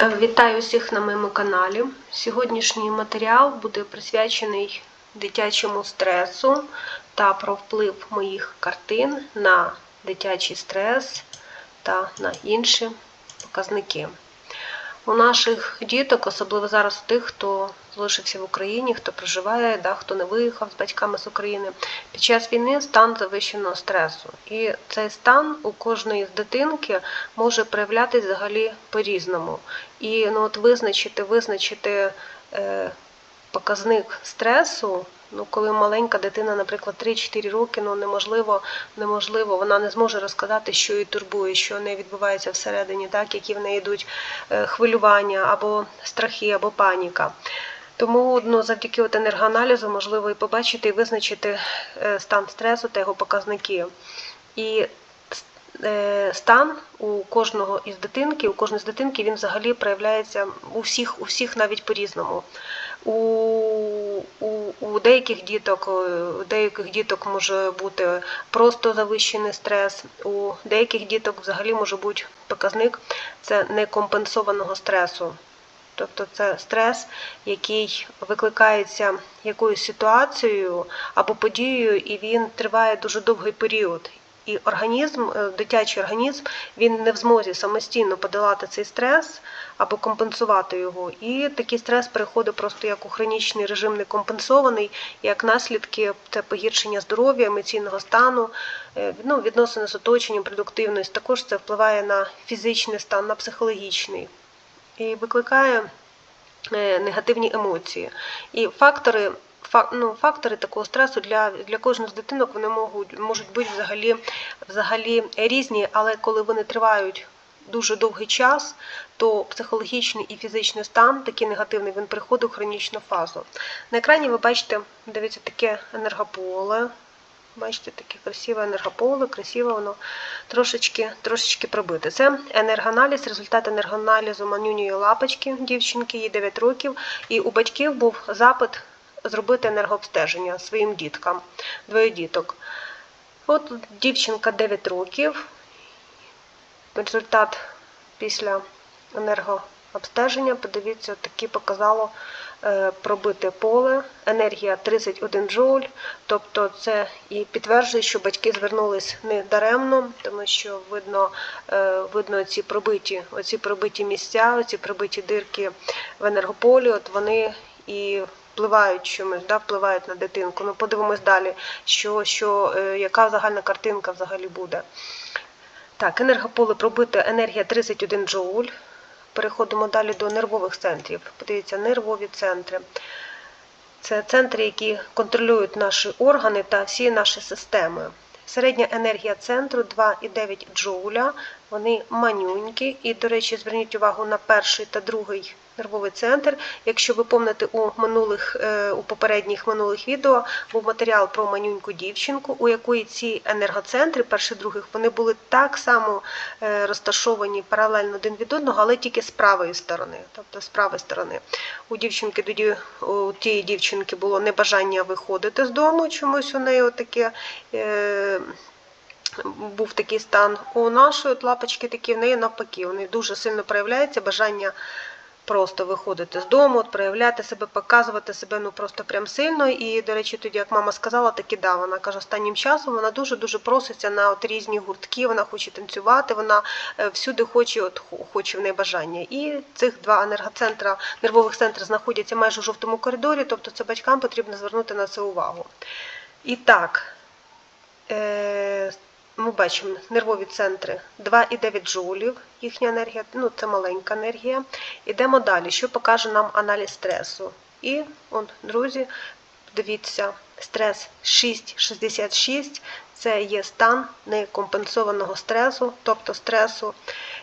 Е, Вітаю всіх на моєму каналі. Сьогоднішній матеріал буде присвячений дитячому стресу та про вплив моїх картин на дитячий стрес та на інші показники. У наших діток, особливо зараз у тих, хто залишився в Україні, хто проживає, да, хто не виїхав з батьками з України, під час війни стан завищеного стресу. І цей стан у кожної з дитинки може проявлятися взагалі по-різному. І ну, от визначити, визначити е, показник стресу. Ну, коли маленька дитина, наприклад, 3-4 роки, ну неможливо, неможливо, вона не зможе розказати, що її турбує, що не відбувається всередині, так, які в неї йдуть е, хвилювання або страхи, або паніка. Тому ну, завдяки от енергоаналізу можливо і побачити і визначити е, стан стресу та його показники. І е, стан у кожного із дитинки, у кожної з дитинки він взагалі проявляється у всіх, у всіх навіть по-різному. У, у, у деяких діток, е, у деяких діток може бути просто завищений стрес, у деяких діток взагалі може бути показник це некомпенсованого стресу. Тобто це стрес, який викликається якоюсь ситуацією або подією, і він триває дуже довгий період. І організм, е, дитячий організм, він не в змозі самостійно подолати цей стрес або компенсувати його. І такий стрес переходить просто як у хронічний режим некомпенсований, як наслідки це погіршення здоров'я, емоційного стану, е, ну, відносини з оточенням, продуктивність. Також це впливає на фізичний стан, на психологічний і викликає е, негативні емоції. І фактори. Ну, фактори такого стресу для для кожної з дитинок вони можуть можуть бути взагалі взагалі різні, але коли вони тривають дуже довгий час, то психологічний і фізичний стан, такий негативний, він приходить у хронічну фазу. На екрані ви бачите, дивіться, таке енергополе. Бачите, таке красиве енергополе, красиве воно трошечки трошечки пробите. Це енергоаналіз, результат енергоаналізу манюньої лапочки, дівчинки, їй 9 років. І у батьків був запит зробити енергообстеження своїм діткам, двоє діток. От дівчинка 9 років. Результат після енергообстеження, подивіться, такі показало е, пробите поле, енергія 31 джоуль, тобто це і підтверджує, що батьки звернулись не даремно, тому що видно е, видно ці пробиті оці пробиті місця, оці пробиті дирки в енергополі, от вони і впливають чимось, да, впливають на дитинку. Ну, подивимось далі, що, що, е, яка загальна картинка взагалі буде. Так, енергополе пробите енергія 31 джоуль. Переходимо далі до нервових центрів. Подивіться, нервові центри. Це центри, які контролюють наші органи та всі наші системи. Середня енергія центру 2,9 джоуля. Вони манюнькі. І, до речі, зверніть увагу на перший та другий нервовий центр. Якщо ви помните у минулих, е, у попередніх минулих відео, був матеріал про манюньку дівчинку, у якої ці енергоцентри, перший других, вони були так само е, розташовані паралельно один від одного, але тільки з правої сторони. Тобто з правої сторони. У дівчинки тоді у тієї дівчинки було небажання виходити з дому, чомусь у неї таке. Е, був такий стан у нашої лапочки такі, в неї навпаки, вони дуже сильно проявляється бажання просто виходити з дому, от проявляти себе, показувати себе ну просто прям сильно. І, до речі, тоді, як мама сказала, так і да, вона каже, останнім часом вона дуже-дуже проситься на от різні гуртки, вона хоче танцювати, вона е, всюди хоче, от хоче в неї бажання. І цих два енергоцентра, нервових центри знаходяться майже у жовтому коридорі, тобто це батькам потрібно звернути на це увагу. І так. Е, ми бачимо нервові центри 2,9 джоулів, їхня енергія, ну це маленька енергія. Ідемо далі, що покаже нам аналіз стресу. І, от, друзі, дивіться, стрес 6,66 це є стан некомпенсованого стресу, тобто стресу,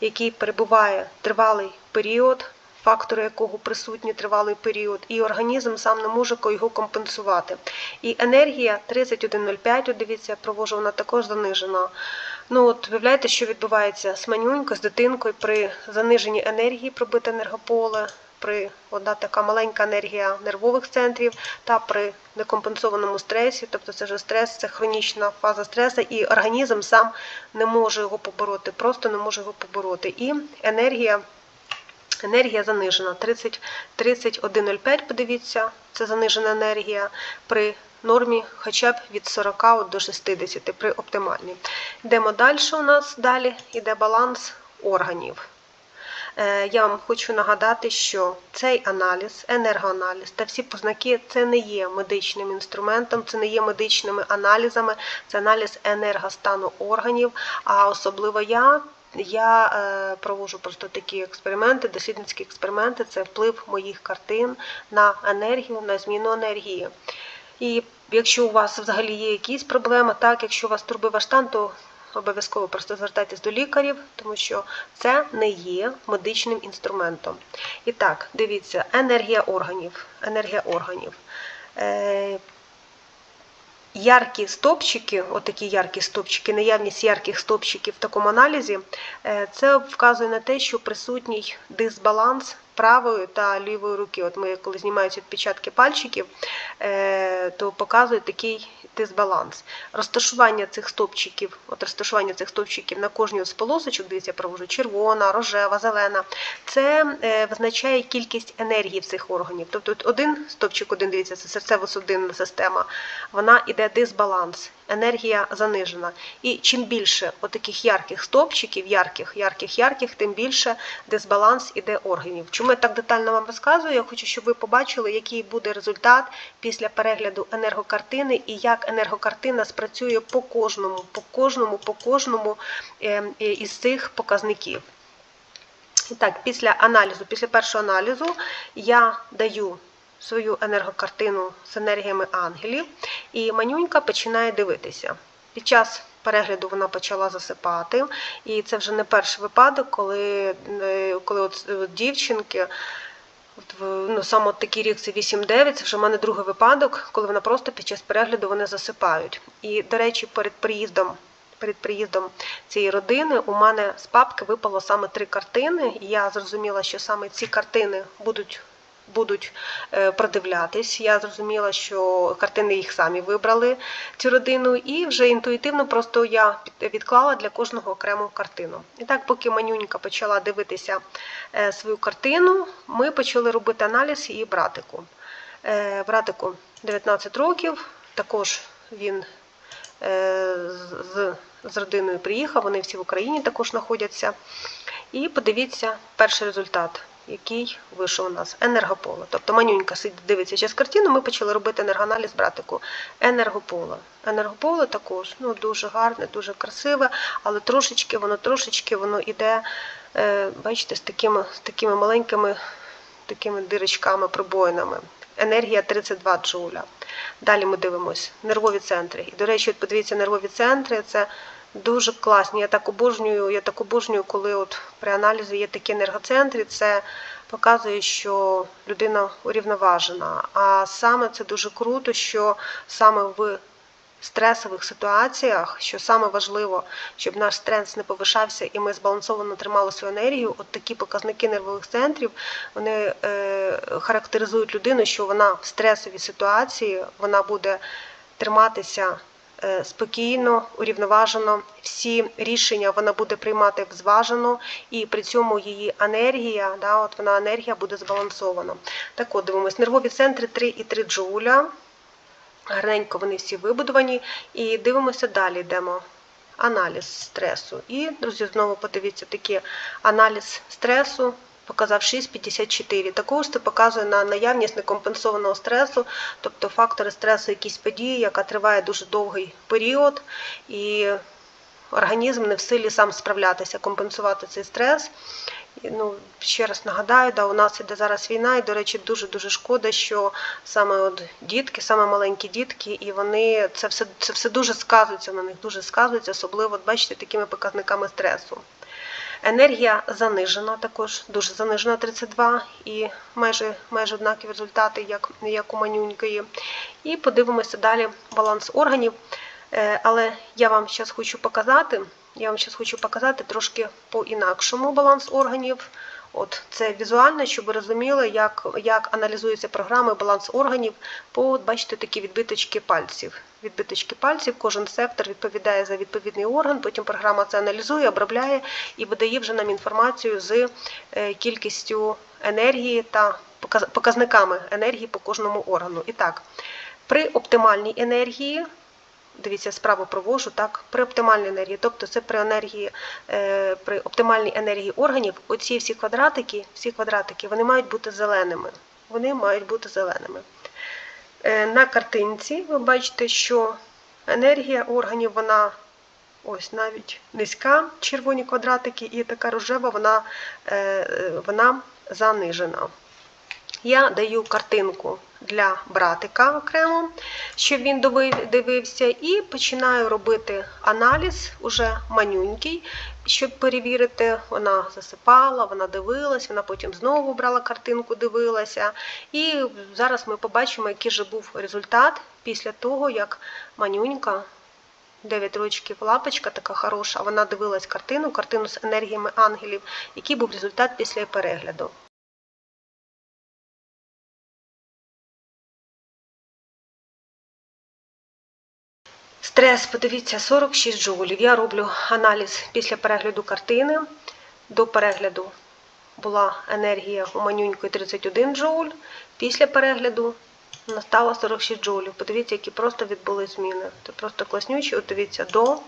який перебуває тривалий період фактори якого присутні тривалий період, і організм сам не може його компенсувати. І енергія 31,05, дивіться, провожу, вона також занижена. Ну от Виявляєте, що відбувається з манюнькою, з дитинкою при заниженні енергії пробите енергополе, при одна така маленька енергія нервових центрів та при некомпенсованому стресі, тобто це вже стрес, це хронічна фаза стресу, і організм сам не може його побороти, просто не може його побороти. І енергія Енергія занижена. 30, 31,05, подивіться, це занижена енергія при нормі хоча б від 40 до 60 при оптимальній. Йдемо далі у нас, далі йде баланс органів. Е, Я вам хочу нагадати, що цей аналіз, енергоаналіз та всі познаки це не є медичним інструментом, це не є медичними аналізами, це аналіз енергостану органів. А особливо я. Я е, проводжу просто такі експерименти, дослідницькі експерименти це вплив моїх картин на енергію, на зміну енергії. І якщо у вас взагалі є якісь проблеми, так, якщо вас турбує ваш стан, то обов'язково просто звертайтесь до лікарів, тому що це не є медичним інструментом. І так, дивіться, енергія органів. Енергія органів. Яркі стопчики, отакі яркі стопчики, наявність ярких стопчиків в такому аналізі, е, це вказує на те, що присутній дисбаланс правої та лівої руки. От ми, коли знімаються відпечатки пальчиків, е, то показує такий дисбаланс. Розташування цих стопчиків, от розташування цих стопчиків на кожній з полосочок, дивіться, провожу червона, рожева, зелена, це е, визначає кількість енергії в цих органів. Тобто один стопчик, один дивіться, це серцево-судинна система, вона іде дисбаланс, енергія занижена. І чим більше отаких ярких стопчиків, ярких, ярких, ярких, тим більше дисбаланс іде органів. Чому я так детально вам розказую? Я хочу, щоб ви побачили, який буде результат після перегляду енергокартини і як енергокартина спрацює по кожному, по кожному, по кожному ем, е, із цих показників. І так, після аналізу, після першого аналізу я даю свою енергокартину з енергіями ангелів, і манюнька починає дивитися. Під час перегляду вона почала засипати, і це вже не перший випадок, коли, е, коли от, от дівчинки. Ну, саме такий рік це 8-9, це вже в мене другий випадок, коли вона просто під час перегляду вони засипають. І, до речі, перед приїздом, перед приїздом цієї родини у мене з папки випало саме три картини, і я зрозуміла, що саме ці картини будуть. Будуть е, продивлятись. Я зрозуміла, що картини їх самі вибрали цю родину, і вже інтуїтивно просто я відклала для кожного окрему картину. І так, поки манюнька почала дивитися е, свою картину, ми почали робити аналіз її братику. Е, Братику 19 років, також він з, з родиною приїхав, вони всі в Україні також знаходяться. І подивіться перший результат, який вийшов у нас енергополе. Тобто манюнька сидить, дивиться через картину, ми почали робити енергоаналіз братику. Енергополе. Енергополе також ну, дуже гарне, дуже красиве, але трошечки воно трошечки воно іде, е, бачите, з такими, з такими маленькими такими дирочками, пробоїнами. Енергія 32 джуля. Далі ми дивимося нервові центри. І, до речі, от подивіться, нервові центри це дуже класні. Я так обожнюю, я так обожнюю, коли от при аналізі є такі енергоцентри. Це показує, що людина урівноважена. А саме це дуже круто, що саме в стресових ситуаціях, що саме важливо, щоб наш стрес не повишався і ми збалансовано тримали свою енергію, от такі показники нервових центрів вони е, характеризують людину, що вона в стресовій ситуації вона буде триматися спокійно, урівноважено. Всі рішення вона буде приймати зважено, і при цьому її енергія, да, от вона енергія буде збалансована. Так от дивимось, нервові центри 3,3 джуля. Гарненько вони всі вибудовані. І дивимося далі, йдемо. Аналіз стресу. І, друзі, знову подивіться такий аналіз стресу. Показав 6,54. Також це показує на наявність некомпенсованого стресу, тобто фактори стресу, якісь події, яка триває дуже довгий період, і організм не в силі сам справлятися, компенсувати цей стрес. Ну, ще раз нагадаю, да, у нас іде зараз війна, і, до речі, дуже-дуже шкода, що саме от дітки, саме маленькі дітки, і вони це все, це все дуже сказується на них, дуже сказується, особливо, от, бачите, такими показниками стресу. Енергія занижена, також дуже занижена 32 і майже майже однакові результати, як, як у манюнької. І подивимося далі баланс органів. Е, Але я вам зараз хочу показати. Я вам зараз хочу показати трошки по-інакшому баланс органів. От це візуально, щоб ви розуміли, як, як аналізуються програми баланс органів по, бачите, такі відбиточки пальців. Відбиточки пальців, кожен сектор відповідає за відповідний орган, потім програма це аналізує, обробляє і видає вже нам інформацію з е, кількістю енергії та показ- показниками енергії по кожному органу. І так, при оптимальній енергії дивіться, справу провожу так, при оптимальній енергії, тобто це при енергії, е, при оптимальній енергії органів, оці всі квадратики, всі квадратики, вони мають бути зеленими. Вони мають бути зеленими. Е, На картинці ви бачите, що енергія органів, вона ось навіть низька, червоні квадратики, і така рожева, вона, е, вона занижена. Я даю картинку для братика окремо, щоб він дивився, і починаю робити аналіз уже манюнький, щоб перевірити, вона засипала, вона дивилась, вона потім знову брала картинку, дивилася. І зараз ми побачимо, який же був результат після того, як манюнька. 9 рочків лапочка така хороша, вона дивилась картину, картину з енергіями ангелів, який був результат після перегляду. Стрес, подивіться, 46 джоулів. Я роблю аналіз після перегляду картини. До перегляду була енергія у манюнької 31 джоуль. Після перегляду настало 46 джоулів. Подивіться, які просто відбули зміни. Це просто класнючі. От дивіться, до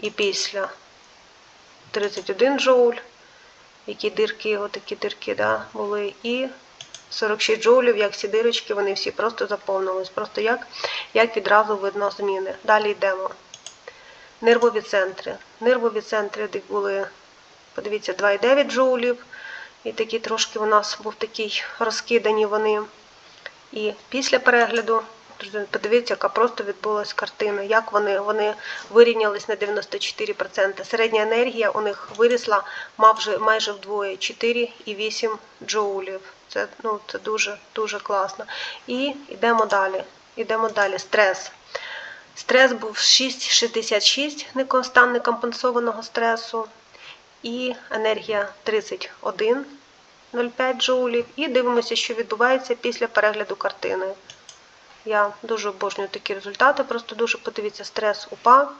і після 31 джоуль. Які дирки, отакі дирки да, були. І 46 джоулів, як ці дирочки, вони всі просто заповнились. Просто як, як відразу видно зміни. Далі йдемо. Нервові центри. Нервові центри, де були, подивіться, 2,9 джоулів. І такі трошки у нас був такий розкидані вони. І після перегляду, подивіться, яка просто відбулася картина, як вони, вони вирівнялись на 94%. Середня енергія у них вирісла майже, майже вдвоє 4,8 джоулів. Це, ну, це дуже, дуже класно. І йдемо далі. Йдемо далі. Стрес. Стрес був 6,66 неконстан некомпенсованого стресу. І енергія 31 0,5 джоулів. І дивимося, що відбувається після перегляду картини. Я дуже обожнюю такі результати, просто дуже подивіться, стрес упав.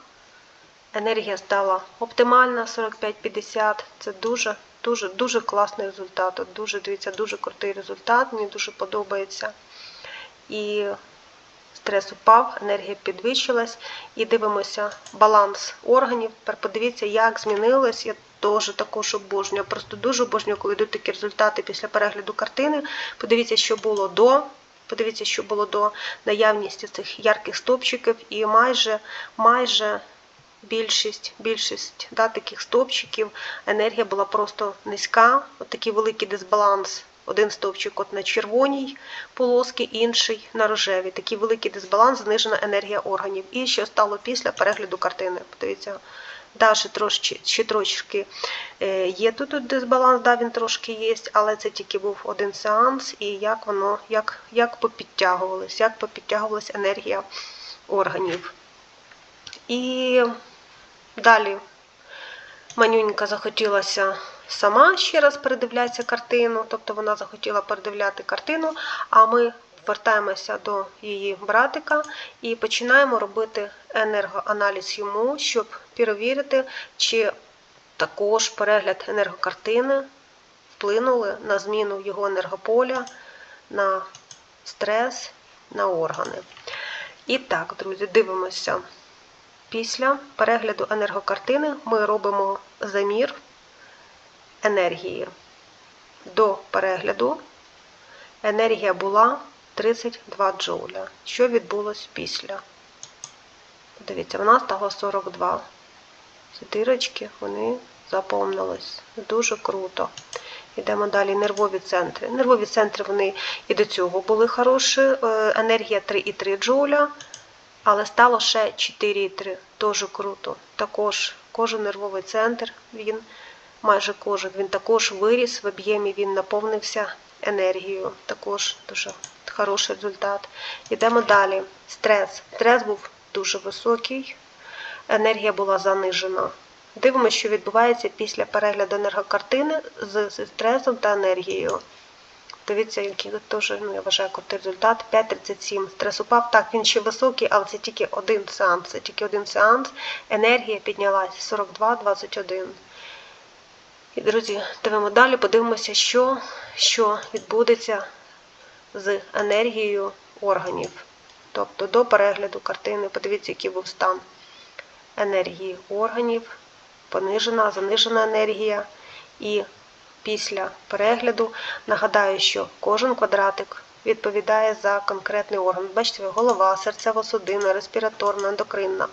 Енергія стала оптимальна 45-50. Це дуже, дуже, дуже класний результат. Дуже, дивіться, дуже крутий результат. Мені дуже подобається. І стрес упав, енергія підвищилась. І дивимося баланс органів. Тепер подивіться, як змінилось. Я теж також обожнюю. Просто дуже обожнюю, коли йдуть такі результати після перегляду картини. Подивіться, що було до. Подивіться, що було до наявності цих ярких стопчиків, і майже майже більшість більшість да, таких стовпчиків енергія була просто низька. От такий великий дисбаланс. Один стовпчик от на червоній полоски, інший на рожевій. Такий великий дисбаланс, знижена енергія органів. І що стало після перегляду картини. Подивіться, да, ще трошки, ще трошки е, є тут, дисбаланс, да, він трошки є, але це тільки був один сеанс, і як воно, як, як попідтягувалось, як попідтягувалась енергія органів. І далі манюнька захотілася сама ще раз передивлятися картину, тобто вона захотіла передивляти картину, а ми повертаємося до її братика і починаємо робити енергоаналіз йому, щоб перевірити, чи також перегляд енергокартини вплинули на зміну його енергополя, на стрес, на органи. І так, друзі, дивимося. Після перегляду енергокартини ми робимо замір енергії. До перегляду енергія була 32 джоуля. Що відбулось після? Дивіться, вона стала 42. Ці дирочки, вони заповнились. Дуже круто. Йдемо далі. Нервові центри. Нервові центри вони і до цього були хороші. Е, Енергія 3,3 джоуля, але стало ще 4,3. Дуже круто. Також кожен нервовий центр, він майже кожен, він також виріс в об'ємі, він наповнився енергією. Також дуже хороший результат. Йдемо далі. Стрес. Стрес був дуже високий. Енергія була занижена Дивимося, що відбувається після перегляду енергокартини з стресом та енергією. Дивіться, який теж, ну, я вважаю, крутий результат. 5.37. Стрес упав. Так, він ще високий, але це тільки один сеанс. Це тільки один сеанс. Енергія піднялась 42-21. І, друзі, дивимо далі, подивимося, що, що відбудеться з енергією органів. Тобто до перегляду картини, подивіться, який був стан енергії органів, понижена, занижена енергія. І після перегляду нагадаю, що кожен квадратик відповідає за конкретний орган. Бачите, голова, серцево-судинна, респіраторна, ендокринна.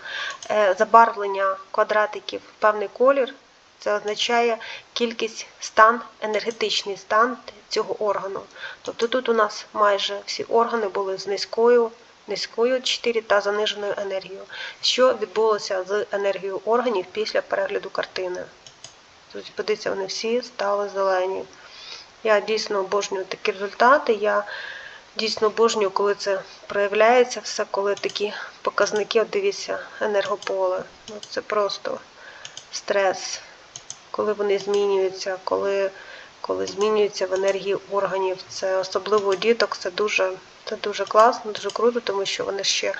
Е, Забарвлення квадратиків певний колір це означає кількість стан, енергетичний стан цього органу. Тобто тут у нас майже всі органи були з низькою, низькою 4 та заниженою енергією. Що відбулося з енергією органів після перегляду картини? Тут подивіться, вони всі стали зелені. Я дійсно обожнюю такі результати. Я дійсно обожнюю, коли це проявляється все, коли такі показники, от дивіться, енергополе. Ну, це просто стрес, коли вони змінюються, коли, коли змінюються в енергії органів. Це особливо у діток, це дуже. Це дуже класно, дуже круто, тому що вони ще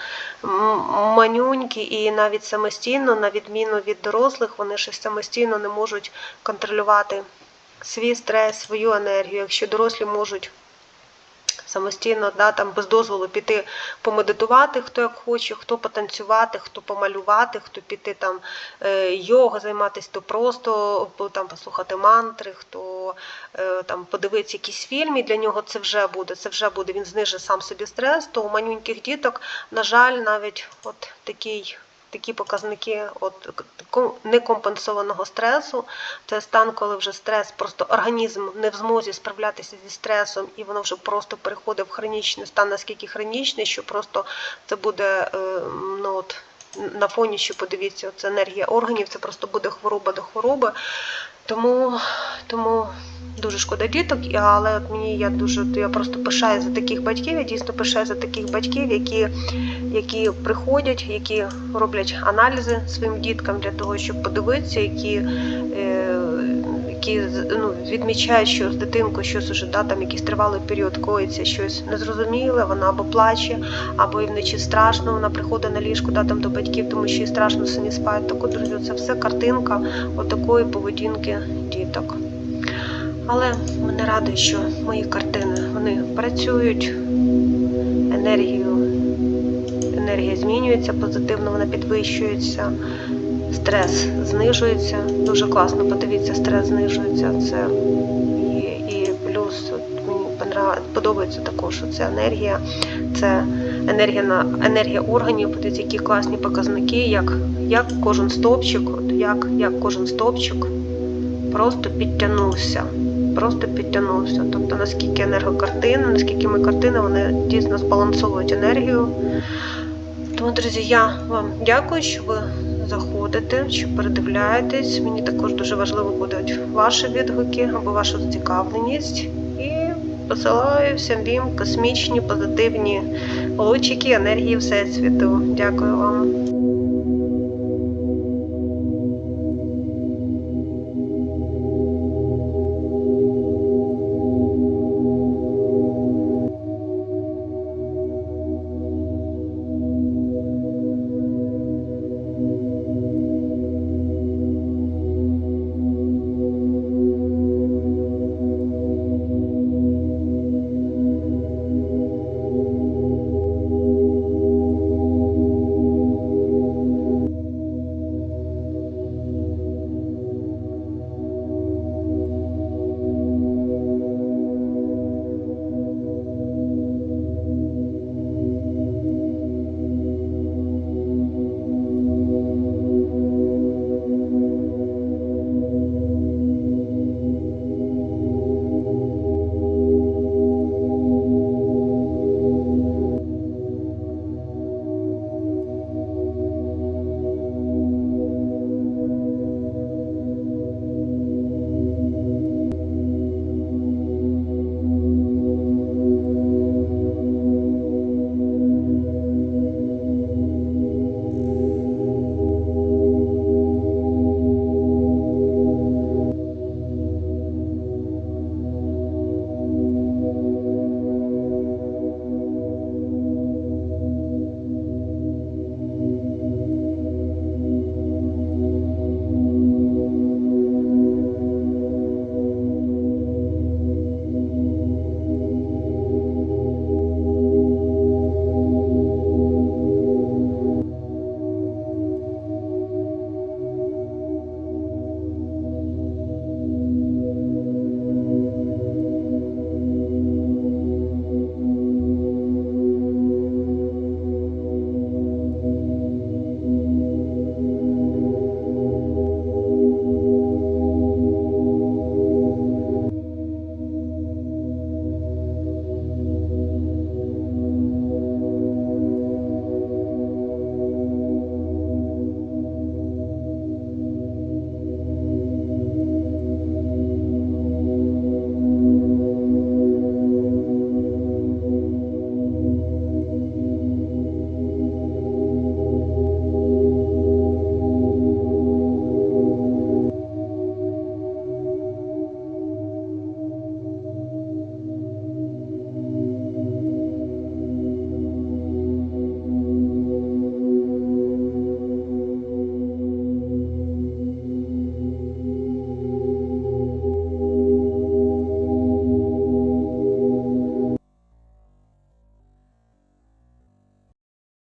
манюнькі і навіть самостійно, на відміну від дорослих, вони ще самостійно не можуть контролювати свій стрес, свою енергію. Якщо дорослі можуть самостійно, да, там без дозволу піти помедитувати, хто як хоче, хто потанцювати, хто помалювати, хто піти там е, йога займатися, то просто там послухати мантри, хто е, там подивиться якийсь фільм, і для нього це вже буде. Це вже буде. Він знижить сам собі стрес. То у манюньких діток, на жаль, навіть от такий. Такі показники от некомпенсованого стресу. Це стан, коли вже стрес, просто організм не в змозі справлятися зі стресом, і воно вже просто переходить в хронічний стан, наскільки хронічний, що просто це буде е, ну от на фоні, що подивіться, це енергія органів, це просто буде хвороба до хвороби. Тому, тому дуже шкода діток, але от мені я дуже я просто пишаю за таких батьків. Я дійсно пишаю за таких батьків, які, які приходять, які роблять аналізи своїм діткам для того, щоб подивитися, які. Е, які ну, відмічають, що з дитинкою щось уже да, там якийсь тривалий період коїться, щось незрозуміле, вона або плаче, або і вночі страшно, вона приходить на ліжку да, там, до батьків, тому що їй страшно самі спати. Так от, друзі, це все картинка отакої поведінки діток. Але мене радує, що мої картини вони працюють, енергію, енергія змінюється позитивно, вона підвищується, стрес знижується. Дуже класно, подивіться, стрес знижується. Це і, і плюс мені подобається також, що це енергія, це енергія на енергія органів, подивіться, які класні показники, як, як кожен стовпчик, як, як кожен стовпчик просто підтягнувся. Просто підтягнувся. Тобто наскільки енергокартина, наскільки ми картини, вони дійсно збалансовують енергію. Тому, друзі, я вам дякую, що ви заходите, що передивляєтесь. Мені також дуже важливо будуть ваші відгуки або ваша зацікавленість. І посилаю всім космічні позитивні лучики енергії Всесвіту. Дякую вам.